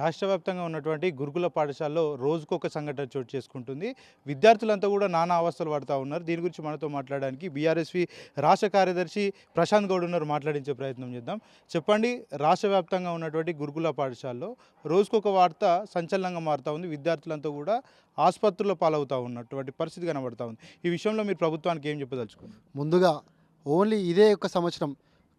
రాష్ట్ర వ్యాప్తంగా ఉన్నటువంటి గురుకుల పాఠశాలలో రోజుకొక సంఘటన చోటు చేసుకుంటుంది. విద్యార్థులంతా కూడా నానా అవస్థలు పడుతూ ఉన్నారు. దీని గురించి మనతో మాట్లాడడానికి బీఆర్ఎస్వి రాష్ట్ర కార్యదర్శి ప్రశాంత్ గౌడ్ ఉన్నారు. మాట్లాడించే ప్రయత్నం చేద్దాం. చెప్పండి రాష్ట్ర వ్యాప్తంగా ఉన్నటువంటి గురుకుల పాఠశాలలో రోజుకొక వార్త సంచలనంగా మారుతూ ఉంది. విద్యార్థులంతా కూడా ఆసుపత్రుల్లో పాలవుతూ ఉన్నటువంటి పరిస్థితి కనబడుతూ ఉంది. ఈ విషయంలో మీరు ప్రభుత్వానికి ఏం చెప్పదలుచుకున్నారు? ముందుగా ఓన్లీ ఇదే ఒక సంవత్సరం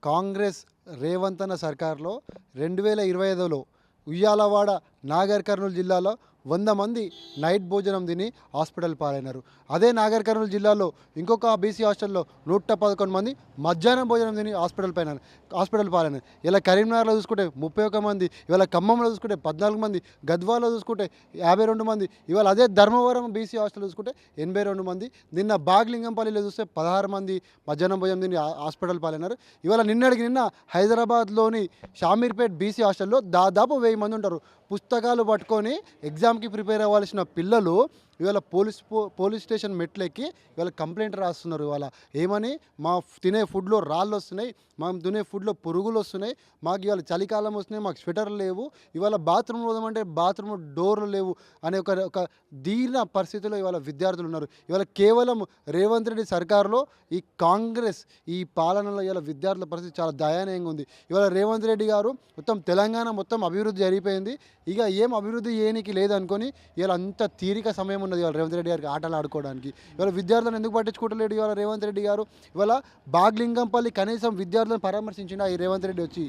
కాంగ్రెస్ రేవంత్ అన్న సర్కార్లో రెండు వేల ఇరవై ఐదులో ఉయ్యాలవాడ నాగర్ కర్నూలు జిల్లాలో వంద మంది నైట్ భోజనం తిని హాస్పిటల్ పాలైనారు. అదే నాగర్ కర్నూలు జిల్లాలో ఇంకొక బీసీ హాస్టల్లో నూట పదకొండు మంది మధ్యాహ్నం భోజనం తిని హాస్పిటల్ పైన హాస్పిటల్ పాలైనారు. ఇలా కరీంనగర్లో చూసుకుంటే ముప్పై ఒక మంది ఇవాళ ఖమ్మంలో చూసుకుంటే పద్నాలుగు మంది గద్వాలో చూసుకుంటే యాభై రెండు మంది ఇవాళ అదే ధర్మవరం బీసీ హాస్టల్ చూసుకుంటే ఎనభై రెండు మంది నిన్న బాగ్లింగంపల్లిలో చూస్తే పదహారు మంది మధ్యాహ్నం భోజనం తిని హాస్పిటల్ పాలైనారు. ఇవాళ నిన్నటికి నిన్న హైదరాబాద్లోని షామీర్పేట్ బీసీ హాస్టల్లో దాదాపు వెయ్యి మంది ఉంటారు. పుస్తకాలు పట్టుకొని ఎగ్జామ్కి ప్రిపేర్ అవ్వాల్సిన పిల్లలు ఇవాళ పోలీస్ పో- పోలీస్ స్టేషన్ మెట్లెక్కి ఇవాళ కంప్లైంట్ రాస్తున్నారు ఇవాళ. ఏమని? మా తినే ఫుడ్లో రాళ్ళు వస్తున్నాయి మా తినే ఫుడ్లో పురుగులు వస్తున్నాయి మాకు ఇవాళ చలికాలం వస్తున్నాయి మాకు స్వెటర్లు లేవు ఇవాళ బాత్రూమ్ పోదామంటే బాత్రూమ్ డోర్లు లేవు అనే ఒక ఒక దీన పరిస్థితిలో ఇవాళ విద్యార్థులు ఉన్నారు. ఇవాళ కేవలం రేవంత్ రెడ్డి సర్కారులో ఈ కాంగ్రెస్ ఈ పాలనలో ఇవాళ విద్యార్థుల పరిస్థితి చాలా దయానీయంగా ఉంది. ఇవాళ రేవంత్ రెడ్డి గారు మొత్తం తెలంగాణ మొత్తం అభివృద్ధి జరిగిపోయింది. ఇక ఏం అభివృద్ధి చేయనికి లేదనుకొని ఇవాళ అంత తీరిక సమయం ఉన్నది ఇవాళ రేవంత్ రెడ్డి గారికి ఆటలు ఆడుకోవడానికి. ఇవాళ విద్యార్థులను ఎందుకు పట్టించుకోవట్లేడు ఇవాళ రేవంత్ రెడ్డి గారు? ఇవాళ బాగ్లింగంపల్లి కనీసం విద్యార్థులను పరామర్శించిన ఈ రేవంత్ రెడ్డి వచ్చి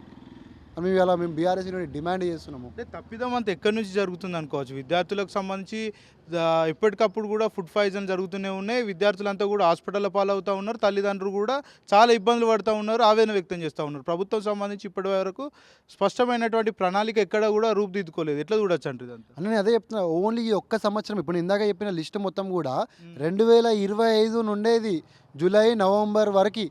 మేము ఇవాళ మేము బీఆర్ఎస్ డిమాండ్ చేస్తున్నాము. అంటే తప్పిదం అంతా ఎక్కడి నుంచి జరుగుతుంది అనుకోవచ్చు? విద్యార్థులకు సంబంధించి ఎప్పటికప్పుడు కూడా ఫుడ్ పాయిజన్ జరుగుతూనే ఉన్నాయి. విద్యార్థులంతా కూడా హాస్పిటల్లో పాలవుతూ ఉన్నారు. తల్లిదండ్రులు కూడా చాలా ఇబ్బందులు పడుతూ ఉన్నారు ఆవేదన వ్యక్తం చేస్తూ ఉన్నారు. ప్రభుత్వం సంబంధించి ఇప్పటి వరకు స్పష్టమైనటువంటి ప్రణాళిక ఎక్కడ కూడా రూపుదిద్దుకోలేదు. ఎట్లా చూడొచ్చు అంటే నేను అదే చెప్తున్నా ఓన్లీ ఈ ఒక్క సంవత్సరం ఇప్పుడు ఇందాక చెప్పిన లిస్ట్ మొత్తం కూడా రెండు వేల ఇరవై ఐదు నుండేది జూలై నవంబర్ వరకు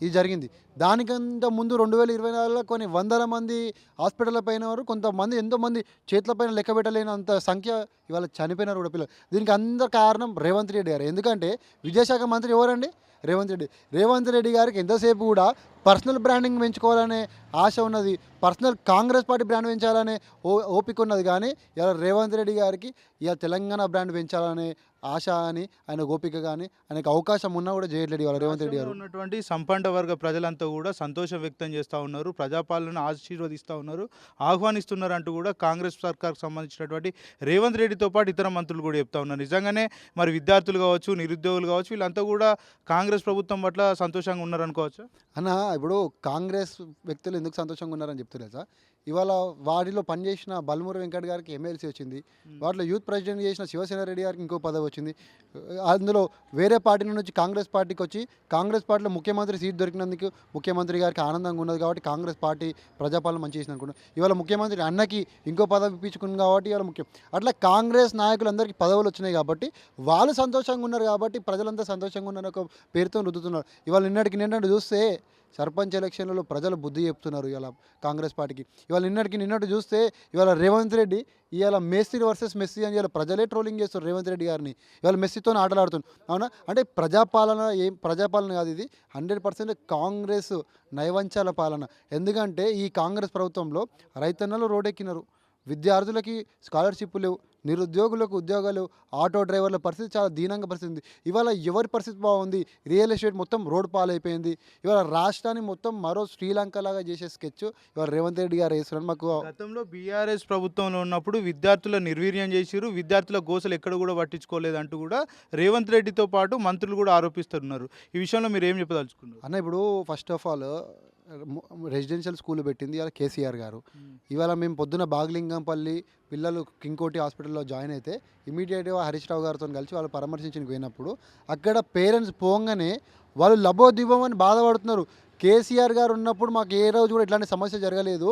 ఇది జరిగింది. దానికంత ముందు రెండు వేల ఇరవై నాలుగులో కొన్ని వందల మంది హాస్పిటల్ పైన వారు కొంతమంది ఎంతోమంది చేతులపైన లెక్క పెట్టలేనంత సంఖ్య ఇవాళ చనిపోయినారు కూడా పిల్లలు. దీనికి అందరు కారణం రేవంత్ రెడ్డి గారు. ఎందుకంటే విద్యాశాఖ మంత్రి ఎవరండి? రేవంత్ రెడ్డి. రేవంత్ రెడ్డి గారికి ఎంతసేపు కూడా పర్సనల్ బ్రాండింగ్ పెంచుకోవాలనే ఆశ ఉన్నది. పర్సనల్ కాంగ్రెస్ పార్టీ బ్రాండ్ పెంచాలనే ఓ ఓపిక ఉన్నది. కానీ ఇలా రేవంత్ రెడ్డి గారికి ఇలా తెలంగాణ బ్రాండ్ పెంచాలనే ఆశ అని ఆయన ఓపిక కానీ ఆయనకు అవకాశం ఉన్నా కూడా చేయట్లేదు ఇవాళ రేవంత్ రెడ్డి గారు. ఉన్నటువంటి సంపన్న వర్గ ప్రజలంతా కూడా సంతోషం వ్యక్తం చేస్తూ ఉన్నారు ప్రజాపాలన ఆశీర్వదిస్తూ ఉన్నారు ఆహ్వానిస్తున్నారు అంటూ కూడా కాంగ్రెస్ సర్కార్కు సంబంధించినటువంటి రేవంత్ రెడ్డితో పాటు ఇతర మంత్రులు కూడా చెప్తా ఉన్నారు. నిజంగానే మరి విద్యార్థులు కావచ్చు నిరుద్యోగులు కావచ్చు వీళ్ళంతా కూడా కాంగ్రెస్ ప్రభుత్వం పట్ల సంతోషంగా ఉన్నారు అనుకోవచ్చు అన్న ఇప్పుడు కాంగ్రెస్ వ్యక్తులు ఎందుకు సంతోషంగా ఉన్నారని చెప్తున్నారు సార్ ఇవాళ వాటిలో పనిచేసిన బల్మూరి వెంకట్ గారికి ఎమ్మెల్సీ వచ్చింది. వాటిలో యూత్ ప్రెసిడెంట్ చేసిన శివసేన రెడ్డి గారికి ఇంకో పదవి వచ్చింది. అందులో వేరే పార్టీ నుంచి కాంగ్రెస్ పార్టీకి వచ్చి కాంగ్రెస్ పార్టీలో ముఖ్యమంత్రి సీట్ దొరికినందుకు ముఖ్యమంత్రి గారికి ఆనందంగా ఉన్నది కాబట్టి కాంగ్రెస్ పార్టీ ప్రజాపాలన మంచి చేసింది అనుకున్నాను ఇవాళ ముఖ్యమంత్రి అన్నకి ఇంకో పదవి ఇప్పించుకుంది కాబట్టి ఇవాళ ముఖ్యం. అట్లా కాంగ్రెస్ నాయకులందరికీ పదవులు వచ్చినాయి కాబట్టి వాళ్ళు సంతోషంగా ఉన్నారు కాబట్టి ప్రజలంతా సంతోషంగా ఉన్నారు ఒక పేరుతో రుద్దుతున్నారు. ఇవాళ నిన్నటికి నిన్నటి చూస్తే సర్పంచ్ ఎలక్షన్లలో ప్రజలు బుద్ధి చెప్తున్నారు ఇవాళ కాంగ్రెస్ పార్టీకి. ఇవాళ నిన్నటికి నిన్నటి చూస్తే ఇవాళ రేవంత్ రెడ్డి ఇవాళ మెస్సీ వర్సెస్ మెస్సీ అని ఇవాళ ప్రజలే ట్రోలింగ్ చేస్తారు రేవంత్ రెడ్డి గారిని. ఇవాళ మెస్సీతో ఆటలాడుతున్నారు. అవునా? అంటే ప్రజాపాలన ఏం ప్రజాపాలన కాదు ఇది. హండ్రెడ్ పర్సెంట్ కాంగ్రెస్ నైవంచాల పాలన. ఎందుకంటే ఈ కాంగ్రెస్ ప్రభుత్వంలో రైతన్నలు రోడ్డెక్కినారు విద్యార్థులకి స్కాలర్షిప్ లేవు. నిరుద్యోగులకు ఉద్యోగాలు ఆటో డ్రైవర్ల పరిస్థితి చాలా దీనంగా పరిస్థితి ఉంది. ఇవాళ ఎవరి పరిస్థితి బాగుంది? రియల్ ఎస్టేట్ మొత్తం రోడ్ పాలైపోయింది. ఇవాళ రాష్ట్రాన్ని మొత్తం మరో శ్రీలంక లాగా చేసే స్కెచ్ ఇవాళ రేవంత్ రెడ్డి గారు వేస్తున్నారు. మాకు గతంలో బీఆర్ఎస్ ప్రభుత్వంలో ఉన్నప్పుడు విద్యార్థుల నిర్వీర్యం చేసిరు విద్యార్థుల గోసలు ఎక్కడ కూడా పట్టించుకోలేదు అంటూ కూడా రేవంత్ రెడ్డితో పాటు మంత్రులు కూడా ఆరోపిస్తున్నారు. ఈ విషయంలో మీరు ఏం చెప్పదలుచుకున్నారు? అన్న ఇప్పుడు first of all residential school పెట్టింది ఇవాళ కేసీఆర్ గారు. ఇవాళ మేము పొద్దున బాగలింగంపల్లి పిల్లలు కింగ్కోటి హాస్పిటల్లో జాయిన్ అయితే ఇమీడియట్గా హరీష్ రావు గారితో కలిసి వాళ్ళు పరామర్శించడానికి పోయినప్పుడు అక్కడ పేరెంట్స్ పోగానే వాళ్ళు లబోదిబం అని బాధపడుతున్నారు. కేసీఆర్ గారు ఉన్నప్పుడు మాకు ఏ రోజు కూడా ఇట్లాంటి సమస్య జరగలేదు.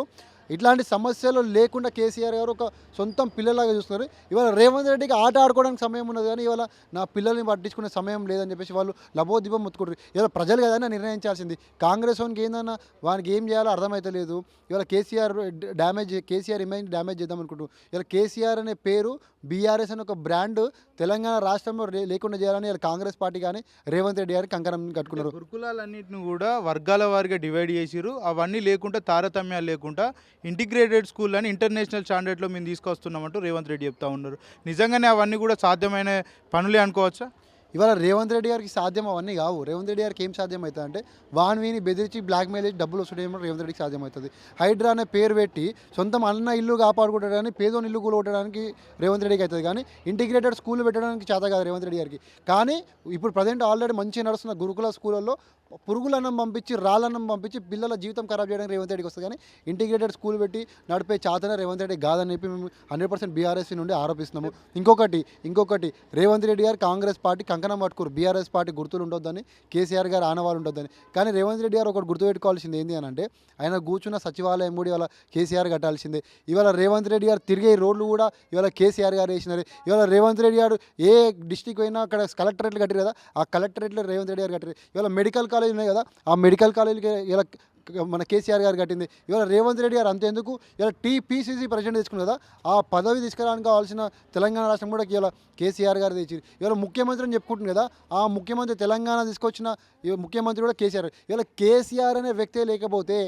ఇట్లాంటి సమస్యలు లేకుండా కేసీఆర్ గారు ఒక సొంతం పిల్లలాగా చూస్తున్నారు. ఇవాళ రేవంత్ రెడ్డికి ఆట ఆడుకోవడానికి సమయం ఉన్నది కానీ ఇవాళ నా పిల్లల్ని పట్టించుకునే సమయం లేదని చెప్పేసి వాళ్ళు లబోదిబం ముత్తుకుంటారు. ఇవాళ ప్రజలు కదన్నా నిర్ణయించాల్సింది. కాంగ్రెస్ వానికి ఏందన్నా వానికి ఏం చేయాలో అర్థమైతలేదు. ఇవాళ KCR damage KCR image damage చేద్దాం అనుకుంటున్నాం ఇవాళ కేసీఆర్ అనే పేరు బీఆర్ఎస్ అనే ఒక బ్రాండ్ తెలంగాణ రాష్ట్రంలో లేకుండా చేయాలని కాంగ్రెస్ పార్టీ కానీ రేవంత్ రెడ్డి గారి కంకణం కట్టుకున్నారు. గురుకులాలన్నింటిని కూడా వర్గాల వారిగా డివైడ్ చేసిరు అవన్నీ లేకుండా తారతమ్యాలు లేకుండా ఇంటిగ్రేటెడ్ స్కూల్ అని ఇంటర్నేషనల్ స్టాండర్డ్లో మేము తీసుకొస్తున్నామంటూ రేవంత్ రెడ్డి చెప్తా ఉన్నారు. నిజంగానే అవన్నీ కూడా సాధ్యమైన పనులే అనుకోవచ్చా? ఇవాళ రేవంత్ రెడ్డి గారికి సాధ్యం అవన్నీ కావు. రేవంత్ రెడ్డి గారికి ఏం సాధ్యం అవుతుంది అంటే వాన్ వీని బెదిరించి బ్లాక్మెయిల్ చేసి డబ్బులు వస్తుండేమో రేవంత్ రెడ్డికి సాధ్యం అవుతుంది. హైడ్రా అనే పేరు పెట్టి సొంతం అన్న ఇల్లు కాపాడుకోవడానికి పేదోని ఇల్లు కూలగొట్టడానికి రేవంత్ రెడ్డికి అవుతుంది. కానీ ఇంటిగ్రేటెడ్ స్కూల్ పెట్టడానికి చేత కాదు రేవంత్ రెడ్డి గారికి. కానీ ఇప్పుడు ప్రజెంట్ ఆల్రెడీ మంచిగా నడుస్తున్న గురుకుల స్కూళ్ళల్లో పురుగులన్నం పంపించి రాళ్ళను పంపించి పిల్లల జీవితం ఖరాబ్ చేయడానికి రేవంత్ రెడ్డికి వస్తుంది. కానీ ఇంటిగ్రేటెడ్ స్కూల్ పెట్టి నడిపే చాతన రేవంత్ రెడ్డి కాదని చెప్పి మేము హండ్రెడ్ పర్సెంట్ బీఆర్ఎస్ నుండి ఆరోపిస్తున్నాము. ఇంకొకటి ఇంకొకటి రేవంత్ రెడ్డి గారు కాంగ్రెస్ పార్టీ కంకణం పట్టుకోరు. బీఆర్ఎస్ పార్టీ గుర్తులు ఉండొద్దని కేసీఆర్ గారు ఆనవాళ్ళు ఉండొద్దని. కానీ రేవంత్ రెడ్డి గారు ఒకటి గుర్తుపెట్టుకోవాల్సింది ఏంటి అని అంటే ఆయన కూర్చున్న సచివాలయం కూడా ఇవాళ కేసీఆర్ కట్టాల్సిందే. ఇవాళ రేవంత్ రెడ్డి గారు తిరిగే రోడ్లు కూడా ఇవాళ కేసీఆర్ గారు వేసినారు. ఇవాళ రేవంత్ రెడ్డి గారు ఏ డిస్టిక్ పోయినా అక్కడ కలెక్టరేట్లు కట్టారు కదా ఆ కలెక్టరేట్లో రేవంత్ రెడ్డి గారు కట్టారు. ఇవాళ మెడికల్ కాలేజ్ ఉన్నాయి కదా ఆ మెడికల్ కాలేజీకి ఇలా మన కేసీఆర్ గారు కట్టింది. ఇవాళ రేవంత్ రెడ్డి గారు అంతేందుకు? ఇలా టీపీసీసీ ప్రెసిడెంట్ తీసుకున్నారు కదా ఆ పదవి తీసుకురావడానికి కావాల్సిన తెలంగాణ రాష్ట్రం కూడా ఇవాళ కేసీఆర్ గారు తెచ్చింది. ఇవాళ ముఖ్యమంత్రి అని చెప్పుకుంటుంది కదా ఆ ముఖ్యమంత్రి తెలంగాణ తీసుకొచ్చిన ముఖ్యమంత్రి కూడా కేసీఆర్. ఇవాళ కేసీఆర్ అనే వ్యక్తే లేకపోతే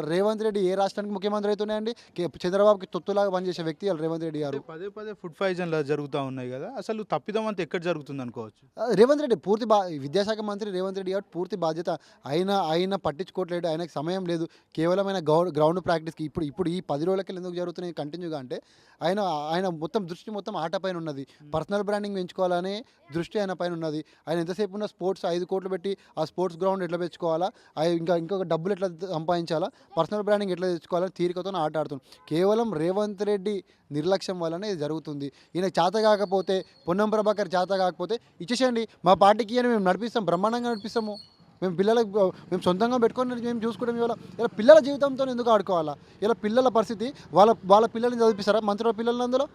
రేవంత్ రెడ్డి ఏ రాష్ట్రానికి ముఖ్యమంత్రి అవుతున్నాయండి? చంద్రబాబుకి తొత్తులాగా పనిచేసే వ్యక్తి రేవంత్ రెడ్డి గారు. పదే పదే ఫుడ్ పాయిజన్లు జరుగుతూ ఉన్నాయి కదా అసలు తప్పిదం అంతా ఎక్కడ జరుగుతుంది అనుకోవచ్చు? రేవంత్ రెడ్డి పూర్తి బా విద్యాశాఖ మంత్రి రేవంత్ రెడ్డి గారు పూర్తి బాధ్యత. ఆయన ఆయన పట్టించుకోవట్లేదు ఆయనకు సమయం లేదు. కేవలం ఆయన గౌ- గ్రౌండ్ ప్రాక్టీస్కి ఇప్పుడు ఇప్పుడు ఈ పది రోజులకి ఎందుకు జరుగుతున్నాయి కంటిన్యూగా అంటే ఆయన ఆయన మొత్తం దృష్టి మొత్తం ఆట పైన ఉన్నది. పర్సనల్ బ్రాండింగ్ పెంచుకోవాలనే దృష్టి ఆయన పైన ఉన్నది. ఆయన ఎంతసేపు ఉన్న స్పోర్ట్స్ ఐదు కోట్లు పెట్టి ఆ స్పోర్ట్స్ గ్రౌండ్ ఎట్లా పెంచుకోవాలా? ఇంకా ఇంకొక డబ్బులు ఎట్లా సంపాదించాలా? పర్సనల్ బ్రాండింగ్ ఎట్లా తెచ్చుకోవాలని తీరికతో ఆట ఆడుతుంది. కేవలం రేవంత్ రెడ్డి నిర్లక్ష్యం వల్లనే జరుగుతుంది. ఈయన చేత కాకపోతే పొన్నం ప్రభాకర్ చేత కాకపోతే ఇచ్చేసేయండి. మా పార్టీకి అని మేము నడిపిస్తాం బ్రహ్మాండంగా నడిపిస్తాము. మేము పిల్లలకు మేము సొంతంగా పెట్టుకొని మేము చూసుకుంటాం ఇవాళ. ఇలా పిల్లల జీవితంతో ఎందుకు ఆడుకోవాలా? ఇలా పిల్లల పరిస్థితి వాళ్ళ వాళ్ళ పిల్లల్ని చదివిస్తారా మంత్రుల పిల్లల్ని అందులో?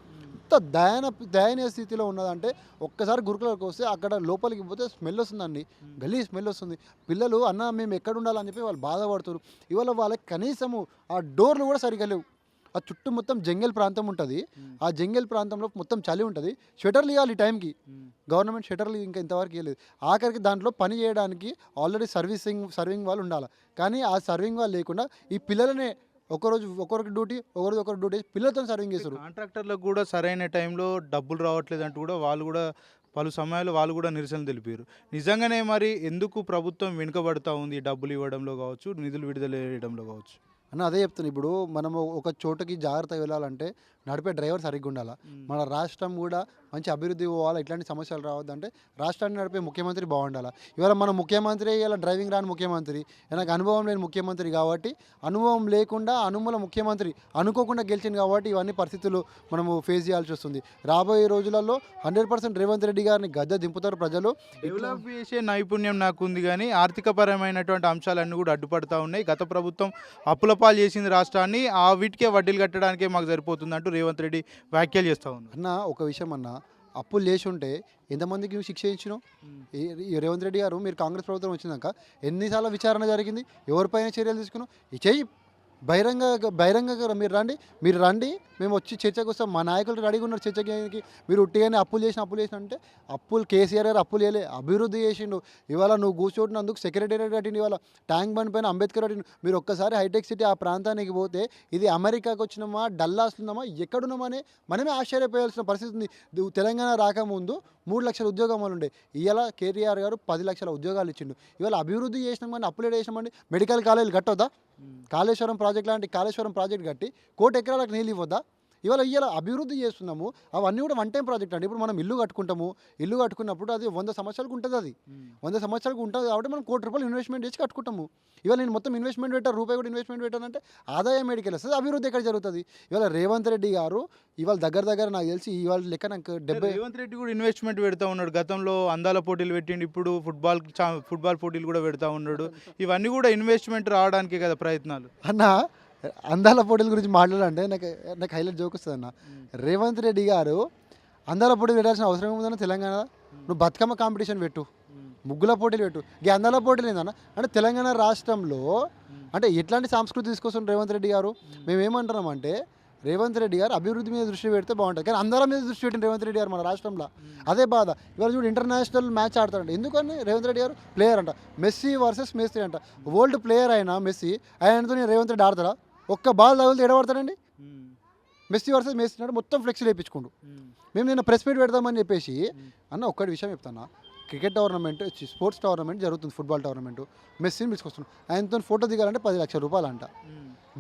ఇంత దయన దయనీయ స్థితిలో ఉన్నదంటే ఒక్కసారి గురుకులకు వస్తే అక్కడ లోపలికి పోతే స్మెల్ వస్తుందండి. గల్లీ స్మెల్ వస్తుంది. పిల్లలు అన్న మేము ఎక్కడ ఉండాలని చెప్పి వాళ్ళు బాధపడుతారు. ఇవాళ వాళ్ళకి కనీసము ఆ డోర్లు కూడా సరిగా లేవు. ఆ చుట్టూ మొత్తం జంగల్ ప్రాంతం ఉంటుంది. ఆ జంగల్ ప్రాంతంలో మొత్తం చలి ఉంటుంది. షటర్లు ఇవ్వాలి ఈ టైంకి. గవర్నమెంట్ షటర్లు ఇంకా ఇంతవరకు ఇవ్వలేదు. ఆఖరికి దాంట్లో పని చేయడానికి ఆల్రెడీ సర్వీసింగ్ సర్వింగ్ వాళ్ళు ఉండాలి. కానీ ఆ సర్వింగ్ వాళ్ళు లేకుండా ఈ పిల్లలనే ఒకరోజు ఒకరికి డ్యూటీ ఒకరోజు ఒకరు డ్యూటీ పిల్లలతో సర్వింగ్ చేస్తారు కాంట్రాక్టర్లకు కూడా సరైన టైంలో డబ్బులు రావట్లేదు అంటూ కూడా వాళ్ళు కూడా పలు సమయాలు వాళ్ళు కూడా నిరసన తెలిపారు. నిజంగానే మరి ఎందుకు ప్రభుత్వం వెనుకబడతా ఉంది డబ్బులు ఇవ్వడంలో కావచ్చు నిధులు విడుదల చేయడంలో కావచ్చు? అన్న అదే చెప్తాను ఇప్పుడు మనము ఒక చోటకి జాగ్రత్తగా వెళ్ళాలంటే నడిపే డ్రైవర్ సరిగ్గా ఉండాలి? మన రాష్ట్రం కూడా మంచి అభివృద్ధి పోవాలి? ఇట్లాంటి సమస్యలు రావద్దంటే రాష్ట్రాన్ని నడిపే ముఖ్యమంత్రి బాగుండాలి? ఇవాళ మన ముఖ్యమంత్రి ఇలా డ్రైవింగ్ రాని ముఖ్యమంత్రి నాకు అనుభవం లేని ముఖ్యమంత్రి కాబట్టి అనుభవం లేకుండా అనుమల ముఖ్యమంత్రి అనుకోకుండా గెలిచింది కాబట్టి ఇవన్నీ పరిస్థితులు మనము ఫేస్ చేయాల్సి వస్తుంది. రాబోయే రోజులలో హండ్రెడ్ పర్సెంట్ రేవంత్ రెడ్డి గారిని గద్దె దింపుతారు ప్రజలు. డెవలప్ చేసే నైపుణ్యం నాకు ఉంది కానీ ఆర్థికపరమైనటువంటి అంశాలన్నీ కూడా అడ్డుపడతా ఉన్నాయి. గత ప్రభుత్వం అప్పులపాలు చేసింది రాష్ట్రాన్ని ఆ వీటికే వడ్డీలు కట్టడానికే మాకు సరిపోతుంది అంటూ రేవంత్ రెడ్డి వ్యాఖ్యలు చేస్తూ ఉన్నారు. అన్న ఒక విషయం అన్న. అప్పులు చేసి ఉంటే ఎంతమందికి నువ్వు శిక్ష ఇచ్చినావు? ఈ- రేవంత్ రెడ్డి గారు మీరు కాంగ్రెస్ ప్రభుత్వం వచ్చినాక ఎన్నిసార్లు విచారణ జరిగింది? ఎవరిపైన చర్యలు తీసుకున్నావు? ఈ చెయ్యి. బహిరంగ బహిరంగ మీరు రండి మీరు రండి మేము వచ్చి చర్చకు వస్తాం. మా నాయకులు రెడీగా ఉన్నారు చర్చకి మీరు ఉట్టిగానే అప్పులు చేసిన అప్పులు చేసిన అంటే అప్పులు కేసీఆర్ గారు అప్పులు చేయలే అభివృద్ధి చేసిండు. ఇవాళ నువ్వు కూర్చోటినందుకు సెక్రటేరియట్ కట్టిండు ఇవాళ. ట్యాంక్ బండ్ పైన అంబేద్కర్ కట్టిండు. మీరు ఒక్కసారి హైటెక్ సిటీ ఆ ప్రాంతానికి పోతే ఇది అమెరికాకి వచ్చినామా డల్లాస్ ఉందామా ఎక్కడున్నామని మనమే ఆశ్చర్యపోయాల్సిన పరిస్థితి ఉంది. తెలంగాణ రాకముందు మూడు లక్షల ఉద్యోగాలు ఉండే. ఇవాళ కేటీఆర్ గారు పది లక్షల ఉద్యోగాలు ఇచ్చిండు. ఇవాళ అభివృద్ధి చేసినామని అప్పులు చేసినామండి మెడికల్ కాలేజీలు కట్టొద్దా? కాళేశ్వరం ప్రాజెక్ట్ లాంటి కాళేశ్వరం ప్రాజెక్ట్ కట్టి కోటి ఎకరాలకు నీళ్ళు ఇవ్వద్దా? ఇవాళ ఇవాళ అభివృద్ధి చేస్తున్నాము. అవన్నీ కూడా వన్ టైం ప్రాజెక్ట్ అండి. ఇప్పుడు మనం ఇల్లు కట్టుకుంటాము. ఇల్లు కట్టుకున్నప్పుడు అది వంద సంవత్సరాలకు ఉంటుంది అది. వంద సంవత్సరాలకు ఉంటుంది కాబట్టి మనం కోటి రూపాయలు ఇన్వెస్ట్మెంట్ చేసి కట్టుకుంటాము. ఇవాళ నేను మొత్తం ఇన్వెస్ట్మెంట్ పెట్టాను. రూపాయి కూడా ఇన్వెస్ట్మెంట్ పెట్టానంటే ఆదాయం మేడికి వస్తుంది అభివృద్ధి ఎక్కడ జరుగుతుంది? ఇవాళ రేవంత్ రెడ్డి గారు ఇవాళ దగ్గర దగ్గర నాకు తెలిసి ఇవాళ లెక్క నాకు డెబ్బై రేవంత్ రెడ్డి కూడా ఇన్వెస్ట్మెంట్ పెడతా ఉన్నాడు. గతంలో అందాల పోటీలు పెట్టిండు. ఇప్పుడు ఫుట్బాల్ ఫుట్బాల్ పోటీలు కూడా పెడతా ఉన్నాడు. ఇవన్నీ కూడా ఇన్వెస్ట్మెంట్ రావడానికే కదా ప్రయత్నాలు. అన్న అందాల పోటీల గురించి మాట్లాడాలంటే నాకు నాకు హైలైట్ జోక్ వస్తుంది అన్న. రేవంత్ రెడ్డి గారు అందాల పోటీలు పెట్టాల్సిన అవసరం ఏముందన్న తెలంగాణ? నువ్వు బతుకమ్మ కాంపిటీషన్ పెట్టు. ముగ్గుల పోటీలు పెట్టు. ఈ అందాల పోటీలు ఏందన్న? అంటే తెలంగాణ రాష్ట్రంలో అంటే ఎట్లాంటి సంస్కృతి తీసుకొస్తుంది రేవంత్ రెడ్డి గారు? మేము. ఏమంటున్నామంటే రేవంత్ రెడ్డి గారు అభివృద్ధి మీద దృష్టి పెడితే బాగుంటుంది. కానీ అందరం మీద దృష్టి పెట్టిన రేవంత్ రెడ్డి గారు మన రాష్ట్రంలో. అదే బాధ. ఇవాళ చూడు ఇంటర్నేషనల్ మ్యాచ్ ఆడతాడంట. ఎందుకని రేవంత్ రెడ్డి గారు? ప్లేయర్ అంట. మెస్సీ వర్సెస్ మెస్సీ అంట. వరల్డ్ ప్లేయర్ అయినా మెస్సీ ఆయనతో రేవంత్ రెడ్డి ఆడతాడా? ఒక్క బాల్ తగిలితే ఎడబడతాడండి? మెస్సీ వర్సెస్ మెస్సీ నాడు మొత్తం ఫ్లెక్సీ వేయించుకుండు. మేము. నిన్న ప్రెస్ మీట్ పెడదామని చెప్పేసి అన్న ఒక్కటి విషయం చెప్తాను క్రికెట్ టోర్నమెంట్ స్పోర్ట్స్ టోర్నమెంట్ జరుగుతుంది ఫుట్బాల్ టోర్నమెంట్. మెస్సీని పిలుచుకొస్తున్నాం. ఆయనతో ఫోటో దిగాలంటే పది లక్షల రూపాయలు అంట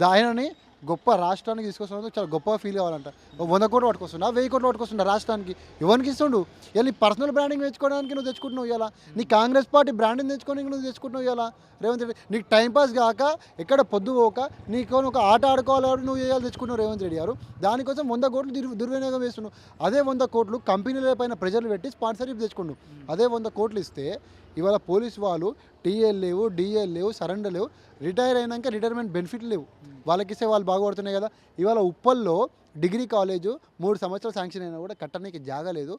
ఆయనని గొప్ప రాష్ట్రానికి తీసుకొస్తున్నందుకు చాలా గొప్ప ఫీల్ కావాలంట. ఓ వంద కోట్లు పట్టుకొస్తున్నా వెయ్యి కోట్లు పట్టుకొస్తున్నా రాష్ట్రానికి. ఎవరికి ఇస్తుండు? ఇలా నీ పర్సనల్ బ్రాండింగ్ తెచ్చుకోవడానికి నువ్వు తెచ్చుకుంటున్నావు ఇలా నీ కాంగ్రెస్ పార్టీ బ్రాండింగ్ తెచ్చుకోవడానికి నువ్వు తెచ్చుకుంటున్నావు ఇలా రేవంత్ రెడ్డి నీకు టైంపాస్ కాక ఎక్కడ పొద్దు పోక నీకు ఒక ఆట ఆడుకోవాలి నువ్వు చేయాలి తెచ్చుకున్నావు రేవంత్ రెడ్డి గారు. దానికోసం వంద కోట్లు దుర్వినియోగం చేస్తున్నావు అదే వంద కోట్లు కంపెనీల పైన ప్రెజర్లు పెట్టి స్పాన్సర్షిప్ తెచ్చుకున్నావు అదే వంద కోట్లు ఇస్తే ఇవాళ పోలీస్ వాళ్ళు టీఎల్ లేవు డిఎల్ లేవు సరెండర్ లేవు రిటైర్ అయినాక రిటైర్మెంట్ బెనిఫిట్ లేవు. వాళ్ళకిస్తే వాళ్ళు బాగుపడుతున్నాయి కదా. ఇవాళ ఉప్పల్లో డిగ్రీ కాలేజు మూడు సంవత్సరాలు శాంక్షన్ అయినా కూడా కట్టడానికి జాగా లేదు.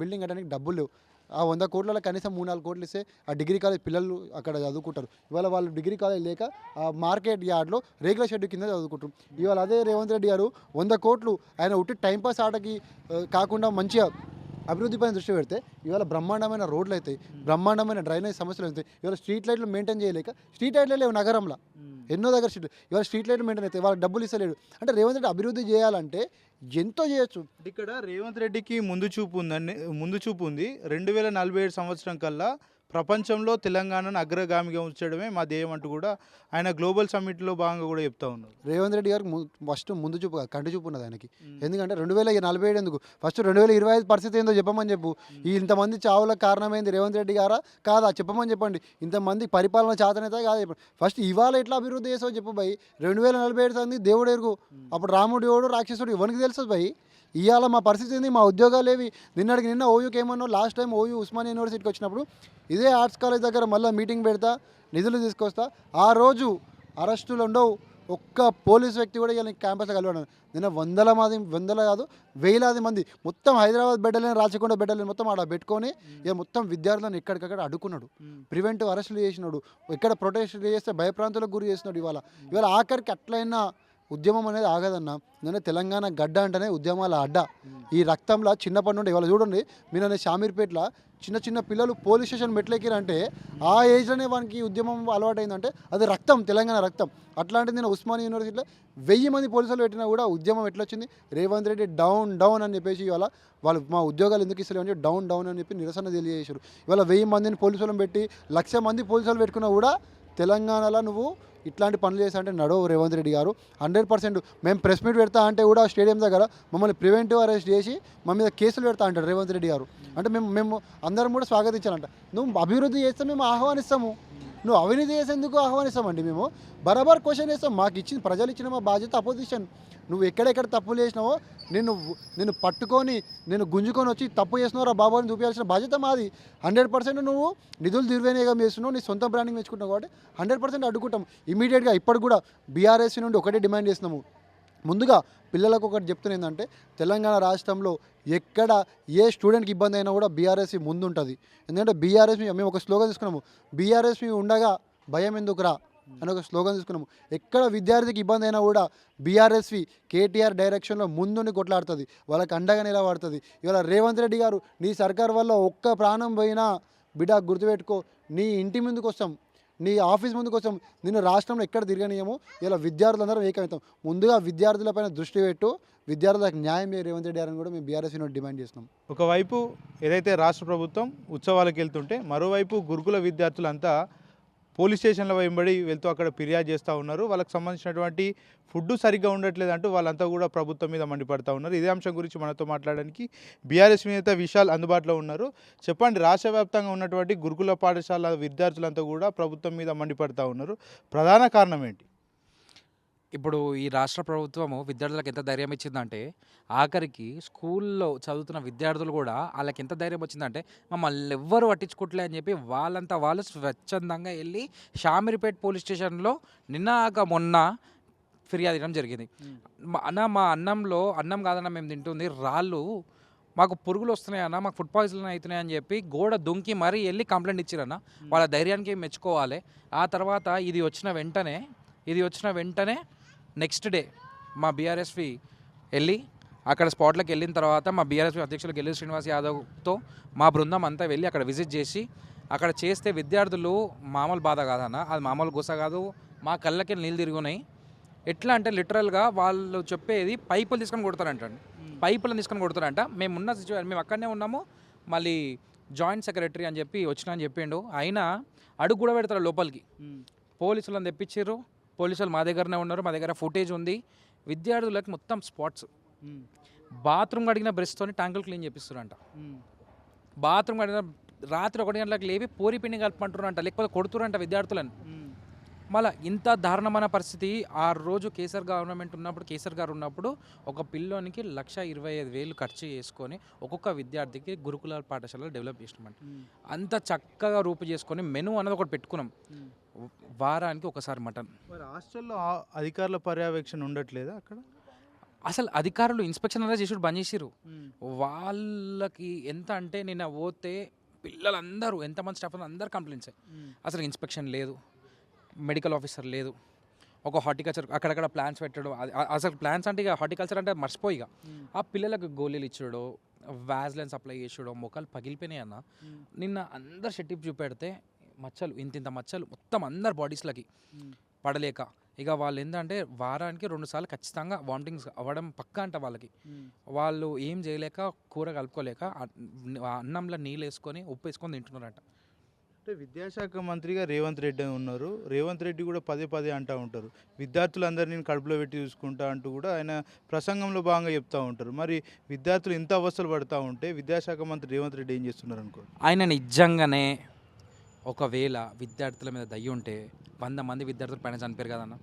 బిల్డింగ్ కట్టడానికి డబ్బులు లేవు. ఆ వంద కోట్లలో కనీసం మూడు నాలుగు కోట్లు ఇస్తే ఆ డిగ్రీ కాలేజ్ పిల్లలు అక్కడ చదువుకుంటారు. ఇవాళ వాళ్ళు డిగ్రీ కాలేజ్ లేక ఆ మార్కెట్ యార్డ్లో రేగుల షెడ్ కింద చదువుకుంటారు. ఇవాళ అదే రేవంత్ రెడ్డి గారు వంద కోట్లు ఆయన ఉట్టి టైంపాస్ ఆటకి కాకుండా మంచిగా అభివృద్ధి పైన దృష్టి పెడితే ఇవాళ బ్రహ్మాండమైన రోడ్లు అవుతాయి బ్రహ్మాండమైన డ్రైనేజ్ సమస్యలు అవుతాయి. ఇవాళ స్ట్రీట్ లైట్లు మెయింటైన్ చేయలేక స్ట్రీట్ లైట్లు లేవు నగరంలో. ఎన్నో దగ్గర స్ట్రీట్ ఇవాళ స్ట్రీట్ లైట్లు మెయింటైన్ అవుతాయి వాళ్ళకి డబ్బులు ఇస్తలేడు. అంటే రేవంత్ రెడ్డి అభివృద్ధి చేయాలంటే ఎంతో చేయొచ్చు. ఇక్కడ రేవంత్ రెడ్డికి ముందు చూపు ఉందని ముందు చూపు ఉంది. రెండు వేల నలభై ఏడు సంవత్సరం కల్లా ప్రపంచంలో తెలంగాణను అగ్రగామిగా ఉంచడమే మా ధ్యేయం అంటూ కూడా ఆయన గ్లోబల్ సమ్మిట్లో భాగంగా కూడా చెప్తా ఉన్నారు. రేవంత్ రెడ్డి గారికి ము- ఫస్ట్ ముందు చూపు కంటి చూపు ఉన్నది ఆయనకి. ఎందుకంటే రెండు వేల నలభై ఏడు ఎందుకు? ఫస్ట్ రెండు వేల ఇరవై ఐదు పరిస్థితి ఏందో చెప్పమని చెప్పు. ఈ ఇంతమంది చావులకు కారణమైంది రేవంత్ రెడ్డి గారా? కాదా? చెప్పమని చెప్పండి. ఇంతమంది పరిపాలన చేతనైతే కాదా చెప్పండి. ఫస్ట్ ఇవాళ ఎట్లా అభివృద్ధి చేసావు చెప్పు భయ్ రెండు వేల నలభై ఏడు సంది దేవుడు ఎరుగు. అప్పుడు రాముడు ఎవడు? రాక్షసుడు ఎవరికి తెలుసు భయ్ ఇవాళ మా పరిస్థితి ఏంది? మా ఉద్యోగాలు ఏవి? నిన్నటికి నిన్న ఓయూకి ఏమన్నా లాస్ట్ టైం ఓయూ ఉస్మానియా యూనివర్సిటీకి వచ్చినప్పుడు ఇదే ఆర్ట్స్ కాలేజ్ దగ్గర మళ్ళీ మీటింగ్ పెడతా నిధులు తీసుకొస్తా. ఆ రోజు అరెస్టులు ఉండవు. ఒక్క పోలీస్ వ్యక్తి కూడా ఇలా క్యాంపస్లో కలవడం నిన్న వందల మంది వందల కాదు వేలాది మంది మొత్తం హైదరాబాద్ బిడ్డలేని రాచకొండ బిడ్డలేని మొత్తం ఆడ పెట్టుకొని ఇక మొత్తం విద్యార్థులను ఎక్కడికక్కడ అడ్డుకున్నాడు. ప్రివెంటివ్ అరెస్టులు చేసినాడు. ఎక్కడ ప్రొటెస్ట్ చేస్తే భయప్రాంతాలకు గురి చేసినాడు ఇవాళ. ఇవాళ ఆఖరికి అట్లయినా ఉద్యమం అనేది ఆగదన్న. నేను తెలంగాణ గడ్డ అంటేనే ఉద్యమాల అడ్డ. ఈ రక్తంలో చిన్నప్పటి నుండి ఇవాళ చూడండి మీరు అనే షామీర్పేటలో చిన్న చిన్న పిల్లలు పోలీస్ స్టేషన్ మెట్లెక్కిరంటే ఆ ఏజ్లోనే వానికి ఉద్యమం అలవాటైందంటే అది రక్తం తెలంగాణ రక్తం. అట్లాంటిది నేను ఉస్మానియా యూనివర్సిటీలో వెయ్యి మంది పోలీసులు పెట్టినా కూడా ఉద్యమం ఎట్లొచ్చింది? రేవంత్ రెడ్డి డౌన్ డౌన్ అని చెప్పేసి ఇవాళ వాళ్ళు మా ఉద్యోగాలు ఎందుకు ఇస్తలేవు డౌన్ డౌన్ అని చెప్పి నిరసన తెలియజేశారు ఇవాళ వెయ్యి మందిని పోలీసులను పెట్టి లక్ష మంది పోలీసులు పెట్టుకున్నా కూడా తెలంగాణలో నువ్వు ఇట్లాంటి పనులు చేస్తా అంటే నడవు రేవంత్ రెడ్డి గారు. హండ్రెడ్ పర్సెంట్ మేము ప్రెస్ మీట్ పెడతా అంటే కూడా స్టేడియం దగ్గర మమ్మల్ని ప్రివెంటివ్ అరెస్ట్ చేసి మా మీద కేసులు పెడతా అంటాడు రేవంత్ రెడ్డి గారు. అంటే మేము మేము అందరం కూడా స్వాగతించాలంట. నువ్వు అభివృద్ధి చేస్తే మేము ఆహ్వానిస్తాము. నువ్వు అవినీతి చేసేందుకు ఆహ్వానిస్తామండి మేము. బరాబర్ క్వశ్చన్ వేస్తాం మాకు ఇచ్చిన ప్రజలు ఇచ్చిన మా బాధ్యత అపోజిషన్. నువ్వు ఎక్కడెక్కడ తప్పులు చేసినావో నిన్ను నిన్ను పట్టుకొని నేను గుంజుకొని వచ్చి తప్పు చేసినావు బాబు అని చూపించాల్సిన బాధ్యత మాది. హండ్రెడ్ పర్సెంట్ నువ్వు నిధులు దుర్వినియోగం చేస్తున్నావు నీ సొంత బ్రాండింగ్ తెచ్చుకుంటావు కాబట్టి హండ్రెడ్ పర్సెంట్ అడ్డుకుంటాం. ఇమీడియట్గా ఇప్పటికి కూడా బీఆర్ఎస్ నుండి ఒకటే డిమాండ్ చేస్తున్నాము. ముందుగా పిల్లలకు ఒకటి చెప్తున్నా ఏంటంటే తెలంగాణ రాష్ట్రంలో ఎక్కడ ఏ స్టూడెంట్కి ఇబ్బంది అయినా కూడా బీఆర్ఎస్ ముందుంటుంది. ఎందుకంటే బీఆర్ఎస్ మేము ఒక స్లోగా తీసుకున్నాము. బీఆర్ఎస్ ఉండగా భయం ఎందుకురా? అని ఒక స్లోగన్ తీసుకున్నాము. ఎక్కడ విద్యార్థికి ఇబ్బంది అయినా కూడా బీఆర్ఎస్వి కేటీఆర్ డైరెక్షన్లో ముందుని కొట్లాడుతుంది. వాళ్ళకి అండగా నిలబడుతుంది ఇవాళ రేవంత్ రెడ్డి గారు నీ సర్కార్ వల్ల ఒక్క ప్రాణం పోయినా బిడ్డ గుర్తుపెట్టుకో. నీ ఇంటి ముందుకు వస్తాం నీ ఆఫీస్ ముందుకు వస్తాం నిన్ను రాష్ట్రంలో ఎక్కడ తిరగనీయమో. ఇలా విద్యార్థులందరం ఏకమవుతాం. ముందుగా విద్యార్థులపైన దృష్టి పెట్టు. విద్యార్థులకు న్యాయం రేవంత్ రెడ్డి గారని కూడా మేము బీఆర్ఎస్ డిమాండ్ చేస్తున్నాం. ఒకవైపు ఏదైతే రాష్ట్ర ప్రభుత్వం ఉత్సవాలకు వెళ్తుంటే మరోవైపు గురుకుల విద్యార్థులంతా పోలీస్ స్టేషన్ల వెంబడి వెళ్తూ అక్కడ ఫిర్యాదు చేస్తూ ఉన్నారు. వాళ్ళకి సంబంధించినటువంటి ఫుడ్ సరిగ్గా ఉండట్లేదు అంటూ వాళ్ళంతా కూడా ప్రభుత్వం మీద మండిపడతా ఉన్నారు. ఇదే అంశం గురించి మనతో మాట్లాడడానికి బీఆర్ఎస్ నేత విశాల్ అందుబాటులో ఉన్నారు. చెప్పండి రాష్ట్ర వ్యాప్తంగా ఉన్నటువంటి గురుకుల పాఠశాల విద్యార్థులంతా కూడా ప్రభుత్వం మీద మండిపడతా ఉన్నారు. ప్రధాన కారణం ఏంటి? ఇప్పుడు ఈ రాష్ట్ర ప్రభుత్వము విద్యార్థులకు ఎంత ధైర్యం ఇచ్చిందంటే ఆఖరికి స్కూల్లో చదువుతున్న విద్యార్థులు కూడా వాళ్ళకి ఎంత ధైర్యం వచ్చిందంటే మమ్మల్ని ఎవ్వరు పట్టించుకోవట్లే అని చెప్పి వాళ్ళంతా వాళ్ళు స్వచ్ఛందంగా వెళ్ళి షామిరిపేట్ పోలీస్ స్టేషన్లో నిన్నాక మొన్న ఫిర్యాదు చేయడం జరిగింది. అన్న మా అన్నంలో అన్నం కాదన్న మేము తింటుంది రాళ్ళు మాకు పురుగులు వస్తున్నాయన్న మాకు ఫుడ్ పాయిజన్ అవుతున్నాయి అని చెప్పి గోడ దుంకి మరీ వెళ్ళి కంప్లైంట్ ఇచ్చారన్న. వాళ్ళ ధైర్యానికి మెచ్చుకోవాలి. ఆ తర్వాత ఇది వచ్చిన వెంటనే ఇది వచ్చిన వెంటనే నెక్స్ట్ డే మా బీఆర్ఎస్వి వెళ్ళి అక్కడ స్పాట్లోకి వెళ్ళిన తర్వాత మా బీఆర్ఎస్వి అధ్యక్షులు గెల్లి శ్రీనివాస్ యాదవ్తో మా బృందం అంతా వెళ్ళి అక్కడ విజిట్ చేసి అక్కడ చేస్తే విద్యార్థులు మామూలు బాధ కాదన్న అది మామూలు గుస కాదు మా కళ్ళకి నీళ్ళు తిరుగున్నాయి. ఎట్లా అంటే లిటరల్గా వాళ్ళు చెప్పేది పైపులు తీసుకొని కొడతారంటండి. పైపులను తీసుకొని కొడతారంట. మేము ఉన్న సిచ్యువేషన్ మేము అక్కడనే ఉన్నాము. మళ్ళీ జాయింట్ సెక్రటరీ అని చెప్పి వచ్చినా అని చెప్పిండు. అయినా అడుగు కూడా పెడతారు లోపలికి. పోలీసులను తెప్పించారు పోలీసులు మా దగ్గరనే ఉన్నారు మా దగ్గర ఫుటేజ్ ఉంది. విద్యార్థులకు మొత్తం స్పాట్స్ బాత్రూమ్ కడిగిన బ్రష్తోని ట్యాంకులు క్లీన్ చేపిస్తారంట బాత్రూమ్ కడిగిన రాత్రి ఒకటి గంటలకు లేపి పోరి పిండి కలపమంటారంట లేకపోతే కొడుతురంట విద్యార్థులను. మళ్ళీ ఇంత దారుణమైన పరిస్థితి ఆ రోజు కేసీఆర్ గవర్నమెంట్ ఉన్నప్పుడు కేసీఆర్ గారు ఉన్నప్పుడు ఒక పిల్లోనికి లక్ష ఇరవై ఐదు వేలు ఖర్చు చేసుకొని ఒక్కొక్క విద్యార్థికి గురుకుల పాఠశాలలో డెవలప్ చేసినామంట. అంత చక్కగా రూపు చేసుకొని మెను అన్నది ఒకటి పెట్టుకున్నాం. వారానికి ఒకసారి మటన్. మరి హాస్టల్లో అధికారుల పర్యవేక్షణ ఉండట్లేదా అక్కడ? అసలు అధికారులు ఇన్స్పెక్షన్ అనేది చేసుడు బంద్ చేసిర్రు. వాళ్ళకి ఎంత అంటే నిన్న పోతే పిల్లలందరూ ఎంతమంది స్టాఫ్ అందరు కంప్లైంట్స్ అసలు ఇన్స్పెక్షన్ లేదు. మెడికల్ ఆఫీసర్ లేదు. ఒక హార్టికల్చర్ అక్కడక్కడ ప్లాన్స్ పెట్టడం. అసలు ప్లాన్స్ అంటే ఇక హార్టికల్చర్ అంటే మర్చిపోయి ఆ పిల్లలకు గోళీలు ఇచ్చాడు వ్యాజ్లైన్ సప్లై చేసాడు మొక్కలు పగిలిపోయినాయి అన్న. నిన్న అందరు షెట్టిప్ చూపెడితే మచ్చలు ఇంత ఇంత మచ్చలు మొత్తం అందరు బాడీస్లకి పడలేక. ఇక వాళ్ళు ఏంటంటే వారానికి రెండు సార్లు ఖచ్చితంగా వామిటింగ్స్ అవ్వడం పక్కా అంట వాళ్ళకి. వాళ్ళు ఏం చేయలేక కూర కలుపుకోలేక అన్నంలో నీళ్ళు వేసుకొని ఉప్పు వేసుకొని తింటున్నారంట. అంటే విద్యాశాఖ మంత్రిగా రేవంత్ రెడ్డి అని ఉన్నారు. రేవంత్ రెడ్డి కూడా పదే పదే అంటూ ఉంటారు. విద్యార్థులందరినీ నేను కడుపులో పెట్టి చూసుకుంటా అంటూ కూడా ఆయన ప్రసంగంలో భాగంగా చెప్తా ఉంటారు. మరి విద్యార్థులు ఇంత అవస్థలు పడుతూ ఉంటే విద్యాశాఖ మంత్రి రేవంత్ రెడ్డి ఏం చేస్తున్నారు అనుకో ఆయన నిజంగానే ఒకవేళ విద్యార్థుల మీద దయ్యి ఉంటే వంద మంది విద్యార్థుల పైన చనిపోయారు కదన్న.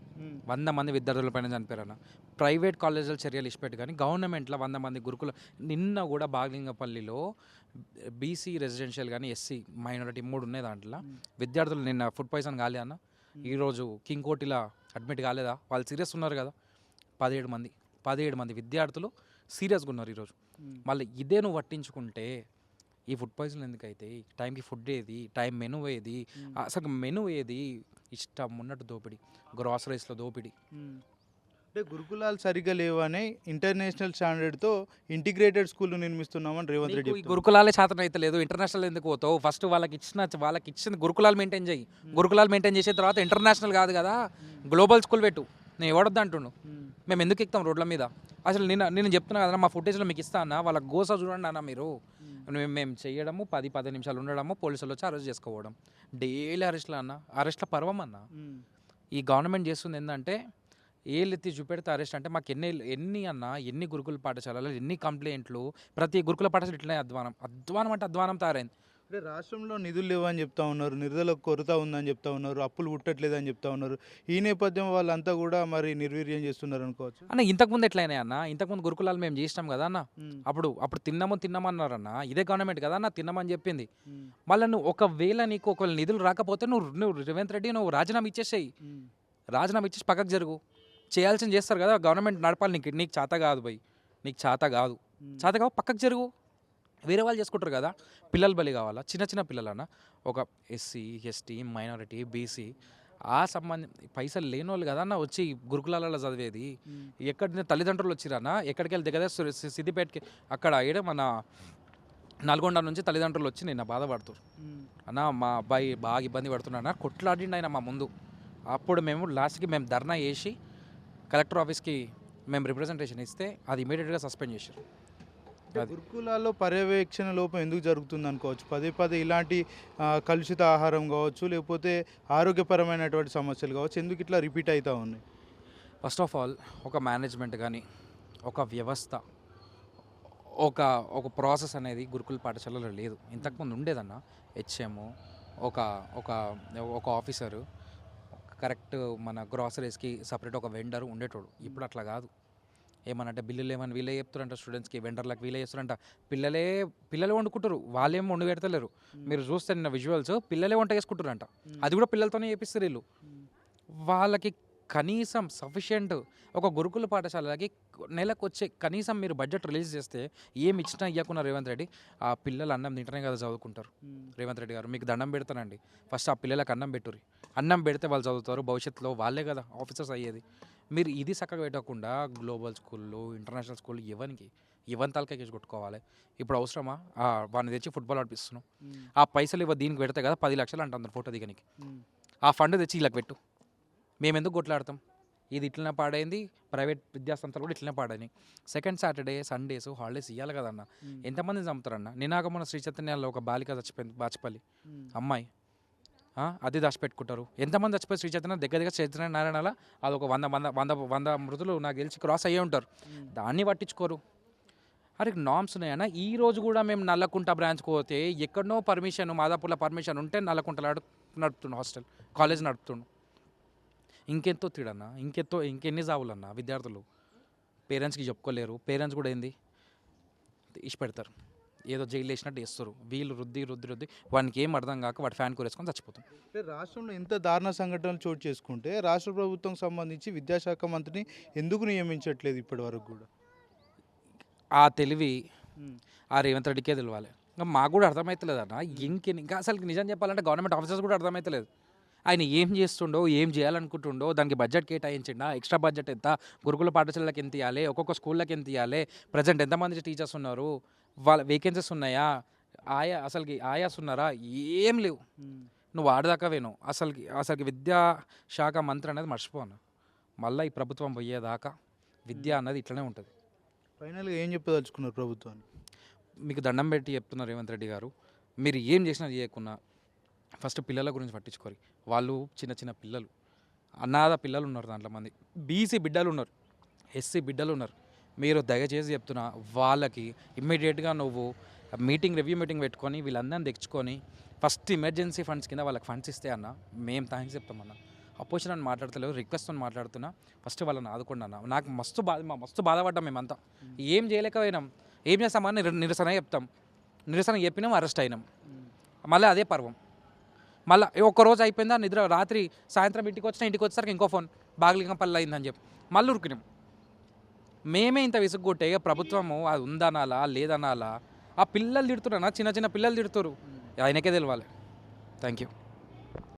వంద మంది విద్యార్థుల పైన చనిపోయారన్న. ప్రైవేట్ కాలేజీల చర్యలు ఇచ్చిపెట్టు కానీ గవర్నమెంట్లో వంద మంది గురుకుల నిన్న కూడా బాగ్లింగపల్లిలో బీసీ రెసిడెన్షియల్ కానీ ఎస్సీ మైనారిటీ మూడు ఉన్నాయి దాంట్లో. విద్యార్థులు నిన్న ఫుడ్ పాయిజన్ కాలే అన్న. ఈరోజు కింగ్ కోటిలా అడ్మిట్ కాలేదా? వాళ్ళు సీరియస్ ఉన్నారు కదా. పదిహేడు మంది పదిహేడు మంది విద్యార్థులు సీరియస్గా ఉన్నారు ఈరోజు. మళ్ళీ ఇదే నువ్వు పట్టించుకుంటే ఈ ఫుడ్ పాయిజన్ ఎందుకైతే? టైంకి ఫుడ్ ఏది? టైం మెను ఏది? అసలు మెను ఏది? ఇష్టం ఉన్నట్టు దోపిడి. గ్రాసరీస్లో దోపిడి. అంటే గురుకులాలు సరిగ్గా లేవని ఇంటర్నేషనల్ స్టాండర్డ్తో ఇంటిగ్రేటెడ్ స్కూల్ నిర్మిస్తున్నామని రేవంత్ రెడ్డి. గురుకులాలే శాతం అయితే లేదు. ఇంటర్నేషనల్ ఎందుకు పోతావు? ఫస్ట్ వాళ్ళకి ఇచ్చిన వాళ్ళకి ఇచ్చిన గురుకులాలు మెయింటైన్ చేయి. గురుకులాలు మెయింటైన్ చేసిన తర్వాత ఇంటర్నేషనల్ కాదు కదా? గ్లోబల్ స్కూల్ పెట్టు. నేను ఎవడొద్దు అంటుండు. మేము ఎందుకు ఎక్కుతాం రోడ్ల మీద? అసలు నేను నేను చెప్తున్నా కదా మా ఫుటేజ్లో మీకు ఇస్తా అన్న. వాళ్ళ గోస చూడండి అన్న మీరు. మేము చేయడము పది పది నిమిషాలు ఉండడము పోలీసులు వచ్చి అరెస్ట్ చేసుకోవడం. డైలీ అరెస్ట్లో అన్న అరెస్ట్ల పర్వం అన్న. ఈ గవర్నమెంట్ చేస్తుంది ఏంటంటే ఏళ్ళు ఎత్తి చూపెడితే అరెస్ట్ అంటే మాకు ఎన్ని ఎన్ని అన్న ఎన్ని గురుకుల పాఠశాలలు ఎన్ని కంప్లైంట్లు ప్రతి గురుకుల పాఠశాల ఇట్లనే అధ్వానం. అధ్వానం అంటే అధ్వానం తయారైంది. అంటే రాష్ట్రంలో నిధులు లేవని చెప్తా ఉన్నారు నిధులకు కొరత ఉందని చెప్తా ఉన్నారు అప్పులు పుట్టట్లేదని చెప్తా ఉన్నారు. ఈ నేపథ్యం వాళ్ళంతా కూడా మరి నిర్వీర్యం చేస్తున్నారు అనుకోవచ్చు. అన్న ఇంతకుముందు ఎట్లయినాయి అన్న? ఇంతకుముందు గురుకులాలు మేము చేసినాం కదా అన్న? అప్పుడు అప్పుడు తిన్నాము తిన్నామన్నారన్న. ఇదే గవర్నమెంట్ కదా అన్న తిన్నామని చెప్పింది. మళ్ళీ నువ్వు ఒకవేళ నీకు ఒకవేళ నిధులు రాకపోతే నువ్వు నువ్వు రేవంత్ రెడ్డి నువ్వు రాజీనామా ఇచ్చేసేయి. రాజీనామా ఇచ్చేసి పక్కకు జరుగు. చేయాల్సింది చేస్తారు కదా గవర్నమెంట్ నడపాలి. నీకు నీకు చేత కాదు భయ్ నీకు చేత కాదు. చేత కావు పక్కకు జరుగు. వేరే వాళ్ళు చేసుకుంటారు కదా పిల్లలు బలి కావాలా? చిన్న చిన్న పిల్లలన్న ఒక ఎస్సీ ఎస్టీ మైనారిటీ బీసీ ఆ సంబంధం పైసలు లేని వాళ్ళు కదా అన్న వచ్చి గురుకులాలలో చదివేది. ఎక్కడ తల్లిదండ్రులు వచ్చిరన్న ఎక్కడికి వెళ్ళి దగ్గర సిద్దిపేటకి అక్కడ ఏడ మన నల్గొండ నుంచి తల్లిదండ్రులు వచ్చి నిన్న బాధపడుతారు అన్న మా అబ్బాయి బాగా ఇబ్బంది పడుతున్నాడు అన్న కొట్లాడిండు ఆయన మా ముందు. అప్పుడు మేము లాస్ట్కి మేము ధర్నా చేసి కలెక్టర్ ఆఫీస్కి మేము రిప్రజెంటేషన్ ఇస్తే అది ఇమీడియట్గా సస్పెండ్ చేశారు. గురుకులాల్లో పర్యవేక్షణ లోపం ఎందుకు జరుగుతుంది అనుకోవచ్చు? పదే పదే ఇలాంటి కలుషిత ఆహారం కావచ్చు లేకపోతే ఆరోగ్యపరమైనటువంటి సమస్యలు కావచ్చు ఎందుకు ఇట్లా రిపీట్ అవుతూ ఉన్నాయి? ఫస్ట్ ఆఫ్ ఆల్ ఒక మేనేజ్మెంట్ కానీ ఒక వ్యవస్థ ఒక ఒక ప్రాసెస్ అనేది గురుకుల పాఠశాలలో లేదు. ఇంతకుముందు ఉండేదన్న హెచ్ఎం ఒక ఒక ఒక ఆఫీసరు కరెక్ట్ మన గ్రాసరీస్కి సపరేట్ ఒక వెండర్ ఉండేటోడు. ఇప్పుడు అట్లా కాదు. ఏమనంటే బిల్లులు ఏమని వీళ్ళే చెప్తారంట స్టూడెంట్స్కి వెండర్లకు వీళ్ళే చేస్తారంట పిల్లలే పిల్లలే వండుకుంటారు వాళ్ళేం వండి పెడతలేరు. మీరు చూస్తే నిన్న విజువల్స్ పిల్లలే వంట చేసుకుంటారంట అది కూడా పిల్లలతోనే చేపిస్తారు వీళ్ళు. వాళ్ళకి కనీసం సఫిషియంట్ ఒక గురుకుల పాఠశాలకి నెలకు వచ్చే కనీసం మీరు బడ్జెట్ రిలీజ్ చేస్తే ఏమి ఇచ్చినా ఇవ్వకున్న రేవంత్ రెడ్డి ఆ పిల్లలు అన్నం తింటనే కదా చదువుకుంటారు. రేవంత్ రెడ్డి గారు మీకు దండం పెడతానండి. ఫస్ట్ ఆ పిల్లలకు అన్నం పెట్టుర్రి. అన్నం పెడితే వాళ్ళు చదువుతారు భవిష్యత్తులో వాళ్ళే కదా ఆఫీసర్స్ అయ్యేది. మీరు ఇది చక్కగా పెట్టకుండా గ్లోబల్ స్కూళ్ళు ఇంటర్నేషనల్ స్కూల్ ఇవనికి ఇవన్ తలకాయ కొట్టుకోవాలి. ఇప్పుడు అవసరమా? వాడిని తెచ్చి ఫుట్బాల్ ఆడిపిస్తున్నాం. ఆ పైసలు ఇవ్వ దీనికి పెడితే కదా పది లక్షలు అంటున్నారు ఫోటో దిగనికి. ఆ ఫండ్ తెచ్చి ఇలా పెట్టు. మేము ఎందుకు కొట్లాడతాం? ఇది ఇట్లనే పాడైంది. ప్రైవేట్ విద్యాసంస్థలు కూడా ఇట్లనే పాడైనాయి. సెకండ్ సాటర్డే సండేస్ హాలిడేస్ ఇవ్వాలి కదన్న. ఎంతమంది చంపుతారన్న? నినాక మన శ్రీ చైతన్యాల్లో ఒక బాలిక చచ్చిపోయింది బాచిపల్లి. అమ్మాయి. అది దాచిపెట్టుకుంటారు. ఎంతమంది చచ్చిపోయి శ్రీ చైతన్య దగ్గర దగ్గర చైతన్య నారాయణల అది ఒక వంద వంద వంద వంద మృతులు నాకు తెలిసి క్రాస్ అయ్యే ఉంటారు. దాన్ని పట్టించుకోరు. అరే నామ్స్ ఉన్నాయన్న ఈ రోజు కూడా మేము నల్లకుంట బ్రాంచ్కి పోతే ఎక్కడనో పర్మిషన్ మాదాపూర్లో పర్మిషన్ ఉంటే నల్లకుంటలో నడుపుతుండు హాస్టల్ కాలేజ్ నడుపుతుండు. ఇంకెంతో తీడన్న ఇంకెంతో ఇంకెన్ని జావులన్న విద్యార్థులు. పేరెంట్స్కి చెప్పుకోలేరు. పేరెంట్స్ కూడా ఏంది? ఇష్ట పెడతారు ఏదో జైలు వేసినట్టు వేస్తారు వీళ్ళు రుద్ది రుద్ది రుద్ది వానికి ఏం అర్థం కాక వాడు ఫ్యాన్ కూరేసుకొని చచ్చిపోతాం. అంటే రాష్ట్రంలో ఇంత దారుణ సంఘటనలు చోటు చేసుకుంటే రాష్ట్ర ప్రభుత్వం సంబంధించి విద్యాశాఖ మంత్రిని ఎందుకు నియమించట్లేదు ఇప్పటి వరకు కూడా? ఆ తెలివి ఆ రేవంత్ రెడ్డికే తెలియాలి ఇంకా మాకు కూడా అర్థమవుతలేదు అన్న. ఇంక ఇంకా అసలు నిజం చెప్పాలంటే గవర్నమెంట్ ఆఫీసర్స్ కూడా అర్థమవుతలేదు ఆయన ఏం చేస్తుండో ఏం చేయాలనుకుంటుండో దానికి బడ్జెట్ కేటాయించిండా ఎక్స్ట్రా బడ్జెట్ ఎంత గురుకుల పాఠశాలలకు ఎంత ఇవ్వాలి ఒక్కొక్క స్కూళ్ళకి ఎంత ఇవ్వాలి ప్రజెంట్ ఎంతమంది టీచర్స్ ఉన్నారు వాళ్ళ వేకెన్సీస్ ఉన్నాయా? ఆయా అసలుకి ఆయాస్ ఉన్నారా ఏం లేవు. నువ్వు ఆడదాకా వేను. అసలుకి అసలుకి విద్యా శాఖ మంత్రి అనేది మర్చిపోను. మళ్ళీ ఈ ప్రభుత్వం పోయేదాకా విద్య అన్నది ఇట్లనే ఉంటుంది. ఫైనల్గా ఏం చెప్పదలుచుకున్నారు ప్రభుత్వాన్ని? మీకు దండం పెట్టి చెప్తున్నారు రేవంత్ రెడ్డి గారు. మీరు ఏం చేసినా చేయకున్నా ఫస్ట్ పిల్లల గురించి పట్టించుకోరు. వాళ్ళు చిన్న చిన్న పిల్లలు. అనాథ పిల్లలు ఉన్నారు దాంట్లో మంది. బీసీ బిడ్డలు ఉన్నారు. ఎస్సీ బిడ్డలు ఉన్నారు. మీరు దయచేసి చెప్తున్నా వాళ్ళకి ఇమ్మీడియట్గా నువ్వు మీటింగ్ రివ్యూ మీటింగ్ పెట్టుకొని వీళ్ళందరిని తెచ్చుకొని ఫస్ట్ ఎమర్జెన్సీ ఫండ్స్ కింద వాళ్ళకి ఫండ్స్ ఇస్తే అన్న మేము థ్యాంక్స్ చెప్తామన్న అపోజిషన్ అని మాట్లాడతలేదు రిక్వెస్ట్ అని మాట్లాడుతున్నా ఫస్ట్ వాళ్ళని ఆదుకోండి అన్న. నాకు మస్తు బాధ మస్తు బాధపడ్డాం మేమంతా. ఏం చేయలేకపోయినాం. ఏం చేస్తామని నిరసన చెప్తాం. నిరసన చెప్పినాం అరెస్ట్ అయినాం. మళ్ళీ అదే పర్వం. మళ్ళీ ఒక్క రోజు అయిపోయిందా నిద్ర రాత్రి సాయంత్రం ఇంటికి వచ్చినా ఇంటికి వచ్చేసరికి ఇంకో ఫోన్ బాగలింగపల్లి అయిందని చెప్పి. మళ్ళీ ఉరికినాం. మేమే ఇంత విసుగొట్టే ప్రభుత్వము అది ఉందనాలా లేదనాలా? ఆ పిల్లలు తిడుతున్నా చిన్న చిన్న పిల్లలు తిడుతురు ఆయనకే తెలవాలి. Thank you